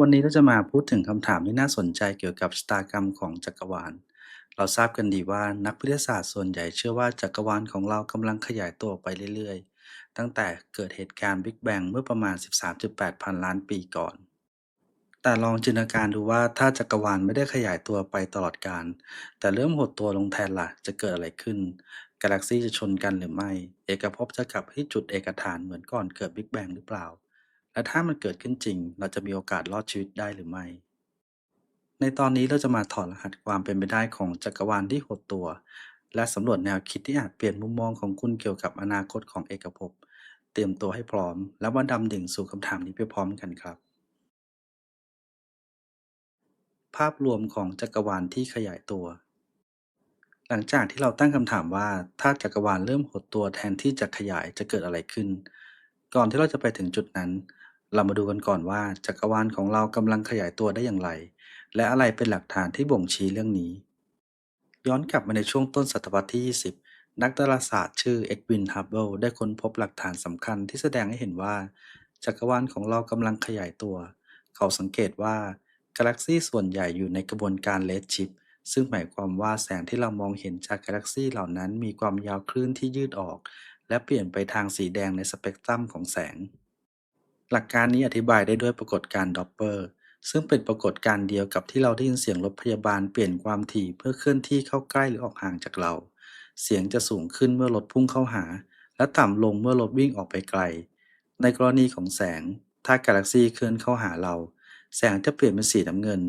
วันนี้เราจะมาพูดถึงคำถามที่น่าสนใจเกี่ยวกับชะตากรรมของจักรวาล เราทราบกันดีว่านักวิทยาศาสตร์ส่วนใหญ่เชื่อว่าจักรวาลของเรากำลังขยายตัวไปเรื่อยๆ ตั้งแต่เกิดเหตุการณ์บิ๊กแบงเมื่อประมาณ 13.8 พันล้านปีก่อน แต่ลองจินตนาการดูว่าถ้าจักรวาลไม่ได้ขยายตัวไปตลอดกาลแต่เริ่มหดตัวลงแทนล่ะ จะเกิดอะไรขึ้น กาแล็กซีจะชนกันหรือไม่ เอกภพจะกลับที่จุดเอกฐานเหมือนก่อนเกิดบิ๊กแบงหรือเปล่า และถ้ามันเกิดขึ้นจริง เราจะมีโอกาสรอดชีวิตได้หรือไม่ ในตอนนี้เราจะมาถอดรหัสความเป็นไปได้ของจักรวาลที่หดตัว และสำรวจแนวคิดที่อาจเปลี่ยนมุมมองของคุณเกี่ยวกับอนาคตของเอกภพ เตรียมตัวให้พร้อม แล้วมาดำดิ่งสู่คำถามนี้ไปพร้อมกันครับ ภาพรวมของจักรวาลที่ขยายตัวหลังจากที่เราตั้งคำถามว่าถ้าจักรวาลเริ่มหดตัวแทนที่จะขยายจะเกิดอะไรขึ้น ก่อนที่เราจะไปถึงจุดนั้น เรามาดูกันก่อนว่า จักรวาลของเรากำลังขยายตัวได้อย่างไร และอะไรเป็นหลักฐานที่บ่งชี้เรื่องนี้ ย้อนกลับมาในช่วงต้นศตวรรษที่ 20 นักดาราศาสตร์ชื่อเอ็ดวินฮับเบิลได้ค้นพบหลักฐานสำคัญที่แสดงให้เห็นว่า จักรวาลของเรากำลังขยายตัว เขาสังเกตว่ากาแล็กซีส่วนใหญ่อยู่ในกระบวนการเลดชิปซึ่งหมายความว่าแสงที่เรามองเห็นจากกาแล็กซีเหล่านั้นมีความยาวคลื่นที่ยืดออก และเปลี่ยนไปทางสีแดงในสเปกตรัมของแสง หลักการนี้อธิบายได้ด้วยปรากฏการณ์ดอปเปอร์ ซึ่งเป็นปรากฏการณ์เดียวกับที่เราได้ยินเสียงรถพยาบาลเปลี่ยนความถี่เพื่อเคลื่อนที่เข้าใกล้หรือออกห่างจากเรา เสียงจะสูงขึ้นเมื่อรถพุ่งเข้าหา และต่ำลงเมื่อรถวิ่งออกไปไกล ในกรณีของแสง ถ้ากาแล็กซีเคลื่อนเข้าหาเรา แสงจะเปลี่ยนเป็นสีน้ำเงิน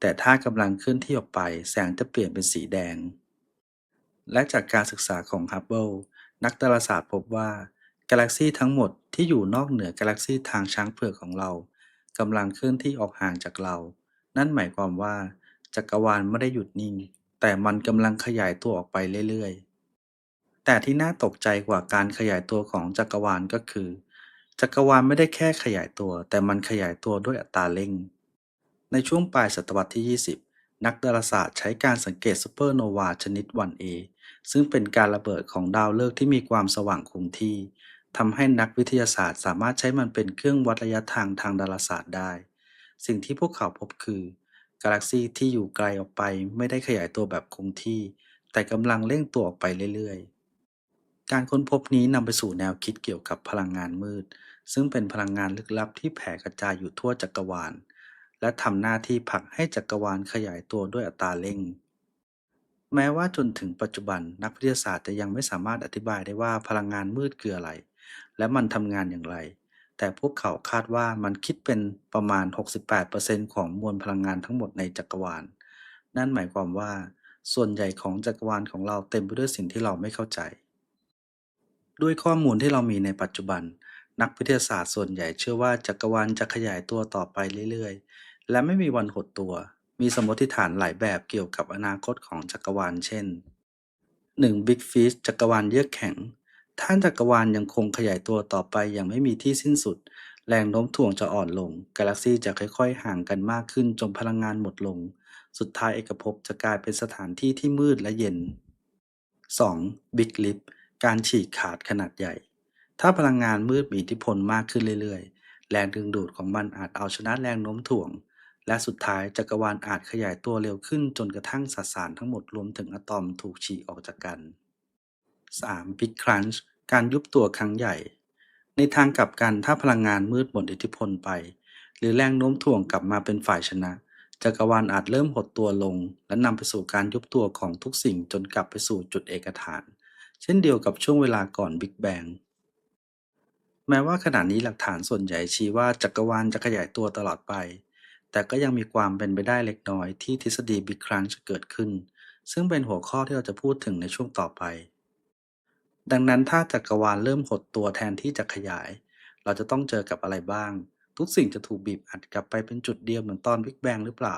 แต่ถ้ากำลังเคลื่อนที่ออกไป แสงจะเปลี่ยนเป็นสีแดง และจากการศึกษาของฮับเบิลนักดาราศาสตร์พบว่า กาแล็กซีทั้งหมดที่อยู่นอกเหนือกาแล็กซีทางช้างเผือกของเรากำลังเคลื่อนที่ออกห่างจากเรา นั่นหมายความว่า จักรวาลไม่ได้หยุดนิ่ง แต่มันกำลังขยายตัวออกไปเรื่อยๆ แต่ที่น่าตกใจกว่าการขยายตัวของจักรวาลก็คือ จักรวาลไม่ได้แค่ขยายตัว แต่มันขยายตัวด้วยอัตราเร่ง ในช่วงปลายศตวรรษที่ 20 นักดาราศาสตร์ใช้การสังเกตซูเปอร์โนวาชนิด 1A ซึ่งเป็นการระเบิดของดาวฤกษ์ที่มีความสว่างคงที่ ทำให้นักวิทยาศาสตร์สามารถใช้มันเป็นเครื่องวัดระยะทางทางดาราศาสตร์ได้ สิ่งที่พวกเขาพบคือกาแล็กซีที่อยู่ไกลออกไปไม่ได้ขยายตัวแบบคงที่ แต่กำลังเร่งตัวออกไปเรื่อยๆ การค้นพบนี้นำไปสู่แนวคิดเกี่ยวกับพลังงานมืด ซึ่งเป็นพลังงานลึกลับที่แผ่กระจายอยู่ทั่วจักรวาล และทำหน้าที่ผลักให้จักรวาลขยายตัวด้วยอัตราเร่งแม้ว่าจนถึงปัจจุบันนักวิทยาศาสตร์จะยังไม่สามารถอธิบายได้ว่าพลังงานมืดคืออะไร และมันทำงานอย่างไร แต่พวกเขาคาดว่ามันคิดเป็นประมาณ 68%ของมวลพลังงานทั้งหมดในจักรวาล นั่นหมายความว่า ส่วนใหญ่ของจักรวาลของเราเต็มไปด้วยสิ่งที่เราไม่เข้าใจ ด้วยข้อมูลที่เรามีในปัจจุบัน นักวิทยาศาสตร์ส่วนใหญ่เชื่อว่าจักรวาลจะขยายตัวต่อไปเรื่อยๆ และไม่มีวันหดตัว มีสมมติฐานหลายแบบเกี่ยวกับอนาคตของจักรวาล เช่น 1. Big Fish จักรวาลเยือกแข็ง ถ้าจักรวาลยังคงขยายตัวต่อไปอย่างไม่มีที่สิ้นสุด แรงโน้มถ่วงจะอ่อนลง กาแล็กซีจะค่อย ๆ ห่างกันมากขึ้นจนพลังงานหมดลง สุดท้ายเอกภพจะกลายเป็นสถานที่ที่มืดและเย็น 2. Big Rip การฉีกขาดขนาดใหญ่ ถ้าพลังงานมืดมีอิทธิพลมากขึ้นเรื่อยๆ แรงดึงดูดของมันอาจเอาชนะแรงโน้มถ่วง และสุดท้ายจักรวาลอาจขยายตัวเร็วขึ้นจนกระทั่งสสารทั้งหมดรวมถึงอะตอมถูกฉีกออกจากกัน 3. Big Crunch การยุบตัวครั้งใหญ่ ในทางกลับกันถ้าพลังงานมืดหมดอิทธิพลไป หรือแรงโน้มถ่วงกลับมาเป็นฝ่ายชนะจักรวาลอาจเริ่มหดตัวลง และนำไปสู่การยุบตัวของทุกสิ่งจนกลับไปสู่จุดเอกฐาน เช่นเดียวกับช่วงเวลาก่อนบิ๊กแบงแม้ว่าขณะนี้หลักฐานส่วนใหญ่ชี้ว่าจักรวาลจะขยายตัวตลอดไป แต่ก็ยังมีความเป็นไปได้เล็กน้อยที่ทฤษฎีบิ๊กครั้งจะเกิดขึ้น ซึ่งเป็นหัวข้อที่เราจะพูดถึงในช่วงต่อไป ดังนั้นถ้าจักรวาลเริ่มหดตัวแทนที่จะขยาย เราจะต้องเจอกับอะไรบ้าง ทุกสิ่งจะถูกบีบอัดกลับไปเป็นจุดเดียวเหมือนตอนบิ๊กแบงหรือเปล่า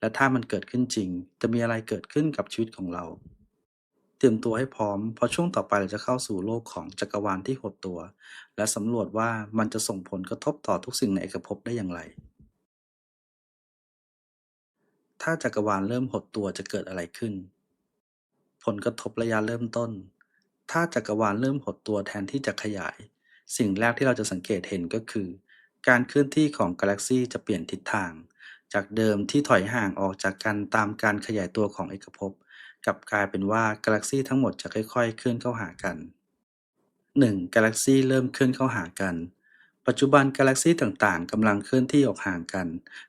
และถ้ามันเกิดขึ้นจริง จะมีอะไรเกิดขึ้นกับชีวิตของเรา เตรียมตัวให้พร้อม เพราะช่วงต่อไปเราจะเข้าสู่โลกของจักรวาลที่หดตัว และสำรวจว่ามันจะส่งผลกระทบต่อทุกสิ่งในเอกภพได้อย่างไร ถ้าจักรวาลเริ่มหดตัวจะเกิดอะไรขึ้น ผลกระทบระยะเริ่มต้น ถ้าจักรวาลเริ่มหดตัวแทนที่จะขยาย สิ่งแรกที่เราจะสังเกตเห็นก็คือ การเคลื่อนที่ของกาแล็กซีจะเปลี่ยนทิศทาง จากเดิมที่ถอยห่างออกจากกันตามการขยายตัวของเอกภพกลับกลายเป็นว่ากาแล็กซีทั้งหมดจะค่อยๆ เคลื่อนเข้าหากัน 1. กาแล็กซีเริ่มเคลื่อนเข้าหากัน ปัจจุบันกาแล็กซีต่างๆกำลังเคลื่อนที่ออกห่างกัน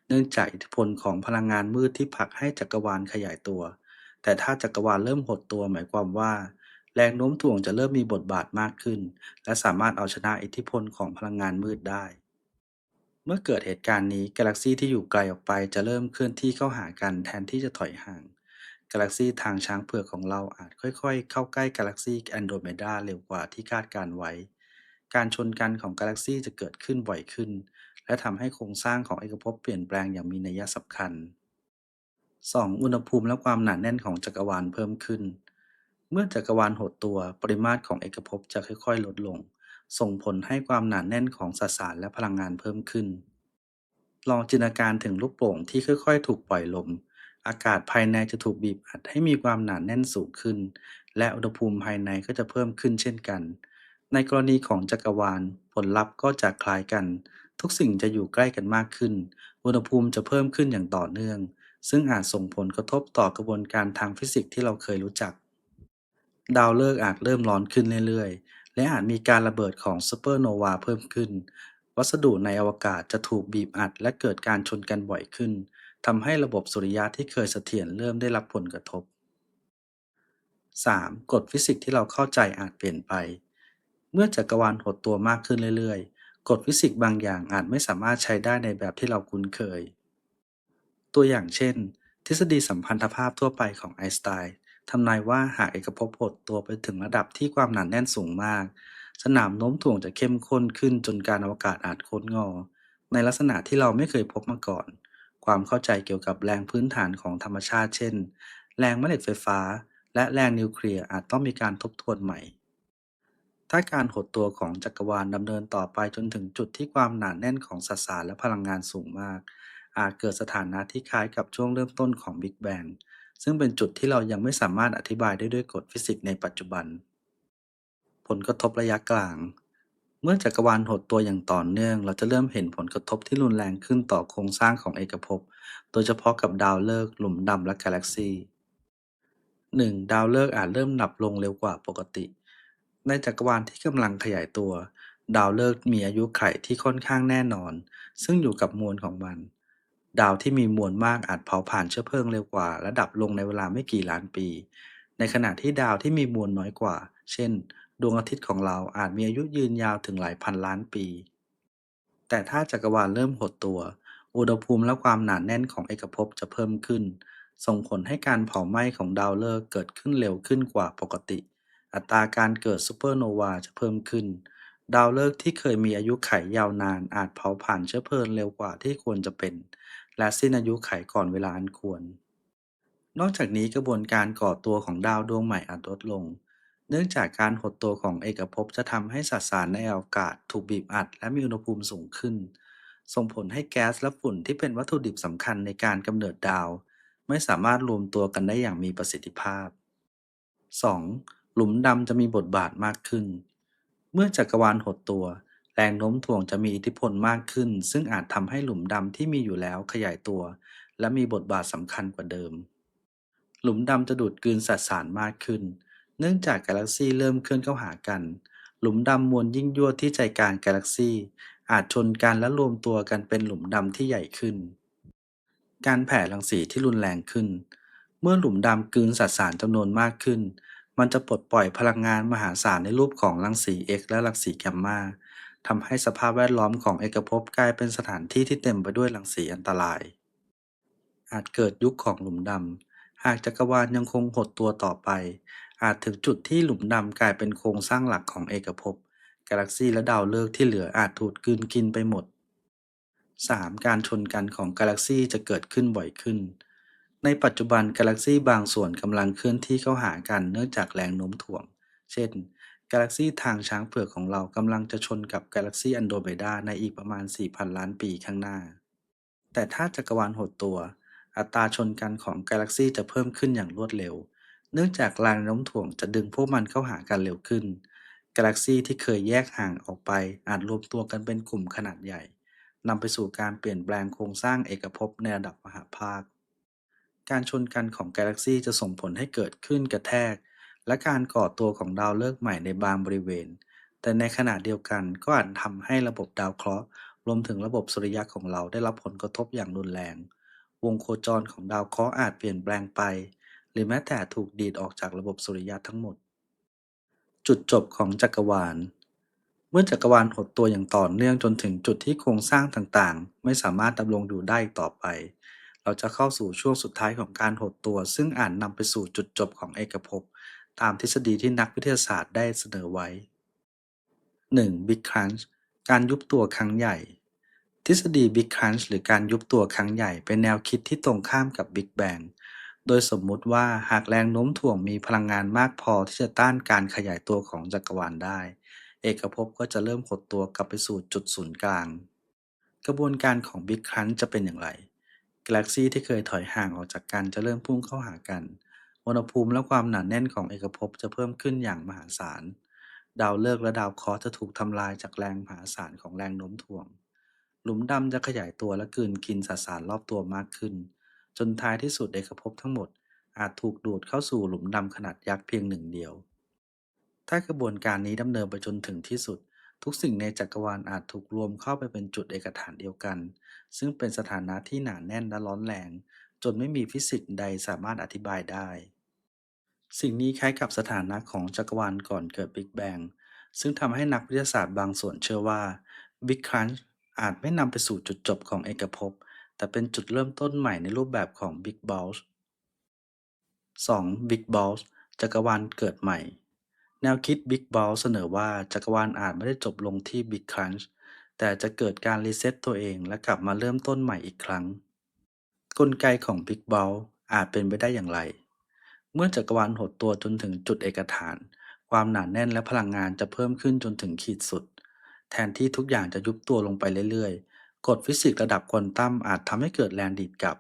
เนื่องจากอิทธิพลของพลังงานมืดที่ผลักให้จักรวาลขยายตัว แต่ถ้าจักรวาลเริ่มหดตัวหมายความว่า แรงโน้มถ่วงจะเริ่มมีบทบาทมากขึ้น และสามารถเอาชนะอิทธิพลของพลังงานมืดได้ เมื่อเกิดเหตุการณ์นี้กาแล็กซีที่อยู่ไกลออกไปจะเริ่มเคลื่อนที่เข้าหากันแทนที่จะถอยห่าง กาแล็กซีทางช้างเผือกของเราอาจค่อยๆ เข้าใกล้กาแล็กซีแอนโดรเมดาเร็วกว่าที่คาดการไว้ การชนกันของกาแล็กซีจะเกิดขึ้นบ่อยขึ้น และทำให้โครงสร้างของเอกภพเปลี่ยนแปลงอย่างมีนัยสำคัญ 2. อุณหภูมิและความหนาแน่นของจักรวาลเพิ่มขึ้น เมื่อจักรวาลหดตัว ปริมาตรของเอกภพจะค่อย ๆ ลดลง ส่งผลให้ความหนาแน่นของสสารและพลังงานเพิ่มขึ้น ลองจินตนาการถึงลูกโป่งที่ค่อย ๆ ถูกปล่อยลม อากาศภายในจะถูกบีบอัดให้มีความหนาแน่นสูงขึ้น และอุณหภูมิภายในก็จะเพิ่มขึ้นเช่นกัน ในกรณีของจักรวาล ผลลัพธ์ก็จะคล้ายกัน ทุกสิ่งจะอยู่ใกล้กันมากขึ้น อุณหภูมิจะเพิ่มขึ้นอย่างต่อเนื่อง ซึ่งอาจส่งผลกระทบต่อกระบวนการทางฟิสิกส์ที่เราเคยรู้จัก ดาวฤกษ์อาจเริ่มร้อนขึ้นเรื่อยๆ และอาจมีการระเบิดของซูเปอร์โนวาเพิ่มขึ้น วัสดุในอวกาศจะถูกบีบอัดและเกิดการชนกันบ่อยขึ้นทำให้ระบบสุริยะที่เคยเสถียรเริ่มได้รับผลกระทบ 3. กฎฟิสิกส์ที่เราเข้าใจอาจเปลี่ยนไป เมื่อจักรวาลหดตัวมากขึ้นเรื่อยๆ กฎฟิสิกส์บางอย่างอาจไม่สามารถใช้ได้ในแบบที่เราคุ้นเคย ตัวอย่างเช่น ทฤษฎีสัมพันธภาพทั่วไปของไอน์สไตน์ ทำนายว่าหากเอกภพหดตัวไปถึงระดับที่ความหนาแน่นสูงมาก สนามโน้มถ่วงจะเข้มข้นขึ้นจนการอวกาศอาจโค้นงอ ในลักษณะที่เราไม่เคยพบมาก่อน ความเข้าใจเกี่ยวกับแรงพื้นฐานของธรรมชาติเช่น แรงแม่เหล็กไฟฟ้า และแรงนิวเคลียร์อาจต้องมีการทบทวนใหม่ ถ้าการหดตัวของจักรวาลดำเนินต่อไปจนถึงจุดที่ความหนาแน่นของสสารและพลังงานสูงมาก อาจเกิดสถานะที่คล้ายกับช่วงเริ่มต้นของบิ๊กแบง ซึ่งเป็นจุดที่เรายังไม่สามารถอธิบายได้ด้วยกฎฟิสิกส์ในปัจจุบัน ผลกระทบระยะกลาง เมื่อจักรวาลหดตัวอย่างต่อเนื่อง เราจะเริ่มเห็นผลกระทบที่รุนแรงขึ้นต่อโครงสร้างของเอกภพ โดยเฉพาะกับดาวฤกษ์หลุมดำและกาแล็กซี่ 1. ดาวฤกษ์อาจเริ่มดับลงเร็วกว่าปกติ ในจักรวาลที่กำลังขยายตัว ดาวฤกษ์มีอายุไขที่ค่อนข้างแน่นอน ซึ่งอยู่กับมวลของมัน ดาวที่มีมวลมากอาจเผาผ่านเชื้อเพลิงเร็วกว่า และดับลงในเวลาไม่กี่ล้านปี ในขณะที่ดาวที่มีมวลน้อยกว่า เช่น ดวงอาทิตย์ของเราอาจมีอายุยืนยาวถึงหลายพันล้านปี แต่ถ้าจักรวาลเริ่มหดตัว อุณหภูมิและความหนาแน่นของเอกภพจะเพิ่มขึ้น ส่งผลให้การเผาไหม้ของดาวฤกษ์เกิดขึ้นเร็วขึ้นกว่าปกติ อัตราการเกิดซูเปอร์โนวาจะเพิ่มขึ้นดาวฤกษ์ที่เคยมีอายุไขยาวนานอาจเผาผ่านเชื้อเพลิงเร็วกว่าที่ควรจะเป็น และสิ้นอายุไขก่อนเวลาอันควร นอกจากนี้กระบวนการก่อตัวของดาวดวงใหม่อาจลดลง เนื่องจากการหดตัวของเอกภพจะทำให้สสารในอวกาศถูกบีบอัดและมีอุณหภูมิสูงขึ้น ส่งผลให้แก๊สและฝุ่นที่เป็นวัตถุดิบสำคัญในการกำเนิดดาว ไม่สามารถรวมตัวกันได้อย่างมีประสิทธิภาพ 2. หลุมดำจะมีบทบาทมากขึ้น เมื่อจักรวาลหดตัว แรงโน้มถ่วงจะมีอิทธิพลมากขึ้น ซึ่งอาจทำให้หลุมดำที่มีอยู่แล้วขยายตัว และมีบทบาทสำคัญกว่าเดิม หลุมดำจะดูดกลืนสสารมากขึ้น เนื่องจากกาแล็กซีเริ่มเคลื่อนเข้าหากัน หลุมดำมวลยิ่งยวดที่ใจกลางกาแล็กซีอาจชนกันและรวมตัวกันเป็นหลุมดำที่ใหญ่ขึ้น การแผ่รังสีที่รุนแรงขึ้น เมื่อหลุมดำกลืนสสารจำนวนมากขึ้น มันจะปลดปล่อยพลังงานมหาศาลในรูปของรังสี X และรังสีแกมมา ทำให้สภาพแวดล้อมของเอกภพกลายเป็นสถานที่ที่เต็มไปด้วยรังสีอันตราย อาจเกิดยุคของหลุมดำ หากจักรวาลยังคงหดตัวต่อไป อาจถึงจุดที่หลุมดำกลายเป็นโครงสร้างหลักของเอกภพ กาแล็กซีและดาวฤกษ์ที่เหลืออาจถูกกลืนกินไปหมด 3. การชนกันของกาแล็กซีจะเกิดขึ้นบ่อยขึ้น ในปัจจุบันกาแล็กซีบางส่วนกำลังเคลื่อนที่เข้าหากันเนื่องจากแรงโน้มถ่วง เช่น กาแล็กซีทางช้างเผือกของเรากำลังจะชนกับกาแล็กซีอันโดรเมดาในอีกประมาณ 4,000 ล้านปีข้างหน้า แต่ถ้าจักรวาลหดตัว อัตราชนกันของกาแล็กซีจะเพิ่มขึ้นอย่างรวดเร็ว เนื่องจากแรงโน้มถ่วงจะดึงพวกมันเข้าหากันเร็วขึ้น กาแล็กซีที่เคยแยกห่างออกไปอาจรวมตัวกันเป็นกลุ่มขนาดใหญ่นำไปสู่การเปลี่ยนแปลงโครงสร้างเอกภพในระดับมหาภาค การชนกันของกาแล็กซีจะส่งผลให้เกิดคลื่นกระแทก และการก่อตัวของดาวฤกษ์ใหม่ในบางบริเวณ แต่ในขณะเดียวกันก็อาจทำให้ระบบดาวเคราะห์รวมถึงระบบสุริยะของเราได้รับผลกระทบอย่างรุนแรง วงโคจรของดาวเคราะห์อาจเปลี่ยนแปลงไป หรือแม้แต่ถูกดีดออกจากระบบสุริยะทั้งหมด จุดจบของจักรวาล เมื่อจักรวาลหดตัวอย่างต่อเนื่องจนถึงจุดที่โครงสร้างต่างๆ ไม่สามารถดำรงอยู่ได้ต่อไป เราจะเข้าสู่ช่วงสุดท้ายของการหดตัว ซึ่งอาจนำไปสู่จุดจบของเอกภพ ตามทฤษฎีที่นักวิทยาศาสตร์ได้เสนอไว้ 1. Big Crunch การยุบตัวครั้งใหญ่ ทฤษฎี Big Crunch หรือการยุบตัวครั้งใหญ่ เป็นแนวคิดที่ตรงข้ามกับ Big Bang โดยสมมุติว่าหากแรงโน้มถ่วงมีพลังงานมากพอที่จะต้านการขยายตัวของจักรวาลได้ เอกภพก็จะเริ่มหดตัวกลับไปสู่จุดศูนย์กลาง กระบวนการของ Big Crunch จะเป็นอย่างไร กาแล็กซีที่เคยถอยห่างออกจากกันจะเริ่มพุ่งเข้าหากัน อุณหภูมิและความหนาแน่นของเอกภพจะเพิ่มขึ้นอย่างมหาศาล ดาวฤกษ์และดาวเคราะห์จะถูกทำลายจากแรงมหาศาลของแรงโน้มถ่วง หลุมดำจะขยายตัวและกลืนกินสสารรอบตัวมากขึ้น จนท้ายที่สุดเอกภพทั้งหมดอาจถูกดูดเข้าสู่หลุมดำขนาดยักษ์เพียงหนึ่งเดียว ถ้ากระบวนการนี้ดำเนินไปจนถึงที่สุด ทุกสิ่งในจักรวาลอาจถูกรวมเข้าไปเป็นจุดเอกฐานเดียวกัน ซึ่งเป็นสถานะที่หนาแน่นและร้อนแรง จนไม่มีฟิสิกส์ใดสามารถอธิบายได้ สิ่งนี้คล้ายกับสถานะของจักรวาลก่อนเกิดบิ๊กแบงซึ่งทำให้นักวิทยาศาสตร์บางส่วนเชื่อว่า Big Crunch อาจไม่นำไปสู่จุดจบของเอกภพ แต่เป็นจุดเริ่มต้นใหม่ในรูปแบบของ Big Bulge 2. Big Bulge จักรวาลเกิดใหม่ แนวคิด Big Bulge เสนอว่าจักรวาลอาจไม่ได้จบลงที่ Big Crunch แต่จะเกิดการรีเซ็ตตัวเองและกลับมาเริ่มต้นใหม่อีกครั้ง กลไกของ Big Bulge อาจเป็นไปได้อย่างไร เมื่อจักรวาลหดตัวจนถึงจุดเอกฐาน ความหนาแน่นและพลังงานจะเพิ่มขึ้นจนถึงขีดสุด แทนที่ทุกอย่างจะยุบตัวลงไปเรื่อยๆ กฎฟิสิกส์ระดับควอนตัมอาจทำให้เกิดแรงดีดกลับ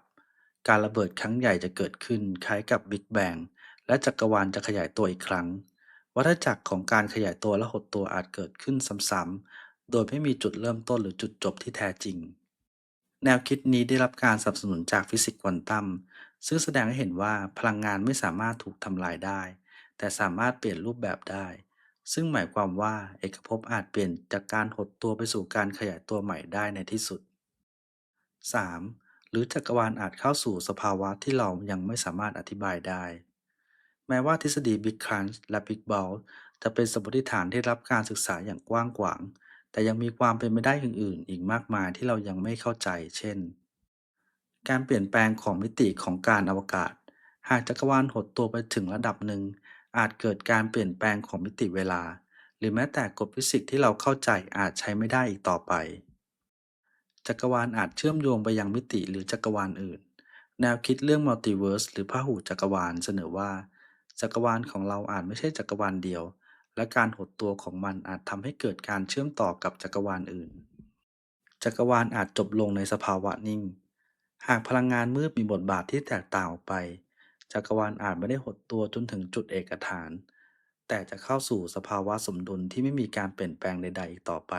การระเบิดครั้งใหญ่จะเกิดขึ้นคล้ายกับบิ๊กแบงและจักรวาลจะขยายตัวอีกครั้ง วัฏจักรของการขยายตัวและหดตัวอาจเกิดขึ้นซ้ำๆ โดยไม่มีจุดเริ่มต้นหรือจุดจบที่แท้จริง แนวคิดนี้ได้รับการสนับสนุนจากฟิสิกส์ควอนตัม ซึ่งแสดงให้เห็นว่าพลังงานไม่สามารถถูกทำลายได้ แต่สามารถเปลี่ยนรูปแบบได้ ซึ่งหมายความว่าเอกภพอาจเปลี่ยนจากการหดตัวไปสู่การขยายตัวใหม่ได้ในที่สุด 3. หรือจักรวาลอาจเข้าสู่สภาวะที่เรายังไม่สามารถอธิบายได้ แม้ว่าทฤษฎี Big Crunch และ Big Bulge จะเป็นสมมติฐานที่รับการศึกษาอย่างกว้างขวาง แต่ยังมีความเป็นไปได้อื่นๆ อีกมากมายที่เรายังไม่เข้าใจ เช่น การเปลี่ยนแปลงของมิติของการอวกาศ หากจักรวาลหดตัวไปถึงระดับหนึ่ง อาจเกิดการเปลี่ยนแปลงของมิติเวลา หรือแม้แต่กฎฟิสิกส์ที่เราเข้าใจอาจใช้ไม่ได้อีกต่อไป จักรวาลอาจเชื่อมโยงไปยังมิติหรือจักรวาลอื่น แนวคิดเรื่องมัลติเวิร์สหรือพหูจักรวาลเสนอว่า จักรวาลของเราอาจไม่ใช่จักรวาลเดียว และการหดตัวของมันอาจทำให้เกิดการเชื่อมต่อกับจักรวาลอื่น จักรวาลอาจจบลงในสภาวะนิ่ง หากพลังงานมืดมีบทบาทที่แตกต่างออกไป จักรวาลอาจไม่ได้หดตัวจนถึงจุดเอกฐาน แต่จะเข้าสู่สภาวะสมดุลที่ไม่มีการเปลี่ยนแปลงใด ๆ อีกต่อไป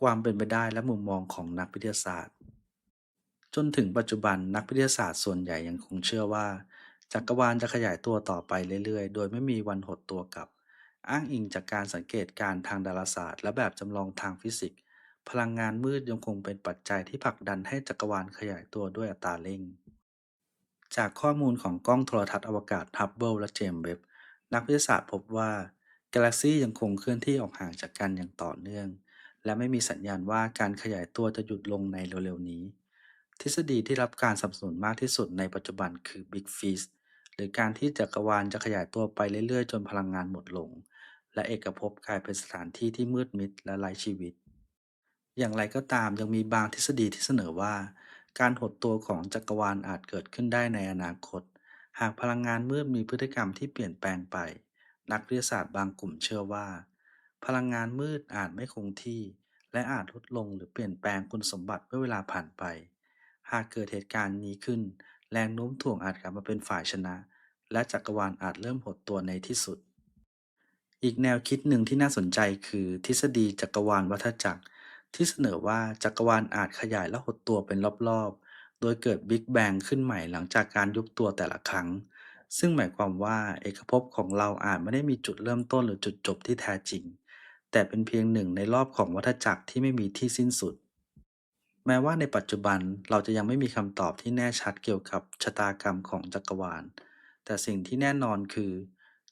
ความเป็นไปได้และมุมมองของนักวิทยาศาสตร์ จนถึงปัจจุบันนักวิทยาศาสตร์ส่วนใหญ่ยังคงเชื่อว่า จักรวาลจะขยายตัวต่อไปเรื่อย ๆ โดยไม่มีวันหดตัวกลับ อ้างอิงจากการสังเกตการณ์ทางดาราศาสตร์ และแบบจำลองทางฟิสิกส์ พลังงานมืดยังคงเป็นปัจจัยที่ผลักดันให้จักรวาลขยายตัวด้วยอัตราเร่ง จากข้อมูลของกล้องโทรทัศน์อวกาศฮับเบิลและเจมส์เว็บนักวิทยาศาสตร์พบว่ากาแล็กซียังคงเคลื่อนที่ออกห่างจากกันอย่างต่อเนื่อง และไม่มีสัญญาณว่าการขยายตัวจะหยุดลงในเร็วๆนี้ ทฤษฎีที่รับการสนับสนุนมากที่สุดในปัจจุบันคือ Big Freeze หรือการที่จักรวาลจะขยายตัวไปเรื่อยๆ จนพลังงานหมดลง และเอกภพกลายเป็นสถานที่ที่มืดมิดและไร้ชีวิต อย่างไรก็ตามยังมีบางทฤษฎีที่เสนอว่า การหดตัวของจักรวาลอาจเกิดขึ้นได้ในอนาคต หากพลังงานมืดมีพฤติกรรมที่เปลี่ยนแปลงไป นักวิทยาศาสตร์บางกลุ่มเชื่อว่า พลังงานมืดอาจไม่คงที่ และอาจลดลงหรือเปลี่ยนแปลงคุณสมบัติเมื่อเวลาผ่านไป หากเกิดเหตุการณ์นี้ขึ้น แรงโน้มถ่วงอาจกลับมาเป็นฝ่ายชนะ และจักรวาลอาจเริ่มหดตัวในที่สุด อีกแนวคิดหนึ่งที่น่าสนใจคือ ทฤษฎีจักรวาลวัฏจักร ที่เสนอว่าจักรวาลอาจขยายและหดตัวเป็นรอบๆ โดยเกิดบิ๊กแบงขึ้นใหม่หลังจากการยุบตัวแต่ละครั้ง ซึ่งหมายความว่าเอกภพของเราอาจไม่ได้มีจุดเริ่มต้นหรือจุดจบที่แท้จริง แต่เป็นเพียงหนึ่งในรอบของวัฏจักรที่ไม่มีที่สิ้นสุด แม้ว่าในปัจจุบันเราจะยังไม่มีคำตอบที่แน่ชัดเกี่ยวกับชะตากรรมของจักรวาล แต่สิ่งที่แน่นอนคือ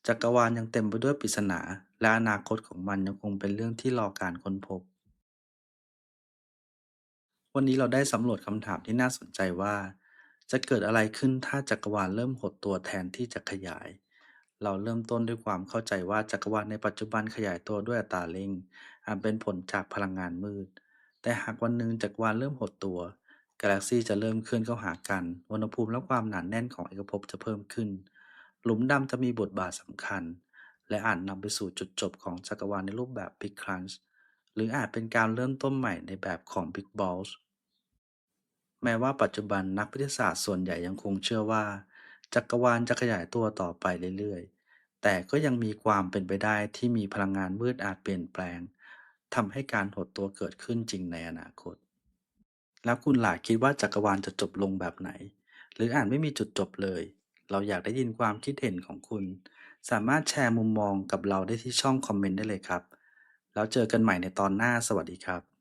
จักรวาลยังเต็มไปด้วยปริศนา และอนาคตของมันยังคงเป็นเรื่องที่รอการค้นพบ วันนี้เราได้สำรวจคำถามที่น่าสนใจว่า จะเกิดอะไรขึ้นถ้าจักรวาลเริ่มหดตัวแทนที่จะขยาย เราเริ่มต้นด้วยความเข้าใจว่าจักรวาลในปัจจุบันขยายตัวด้วยอัตราเร่งอาจเป็นผลจากพลังงานมืด แต่หากวันหนึ่งจักรวาลเริ่มหดตัว กาแล็กซีจะเริ่มเคลื่อนเข้าหากันอุณหภูมิและความหนาแน่นของเอกภพจะเพิ่มขึ้น หลุมดำจะมีบทบาทสำคัญ และอาจนำไปสู่จุดจบของจักรวาลในรูปแบบ Big Crunch หรืออาจเป็นการเริ่มต้นใหม่ในแบบของ Big Balls แม้ว่าปัจจุบันนักวิทยาศาสตร์ส่วนใหญ่ยังคงเชื่อว่า จักรวาลจะขยายตัวต่อไปเรื่อยๆ แต่ก็ยังมีความเป็นไปได้ที่มีพลังงานมืดอาจเปลี่ยนแปลงทำให้การหดตัวเกิดขึ้นจริงในอนาคต แล้วคุณหล่ะคิดว่าจักรวาลจะจบลงแบบไหน หรืออาจไม่มีจุดจบเลย เราอยากได้ยินความคิดเห็นของคุณ สามารถแชร์มุมมองกับเราได้ที่ช่องคอมเมนต์ได้เลยครับ แล้วเจอกันใหม่ในตอนหน้าสวัสดีครับ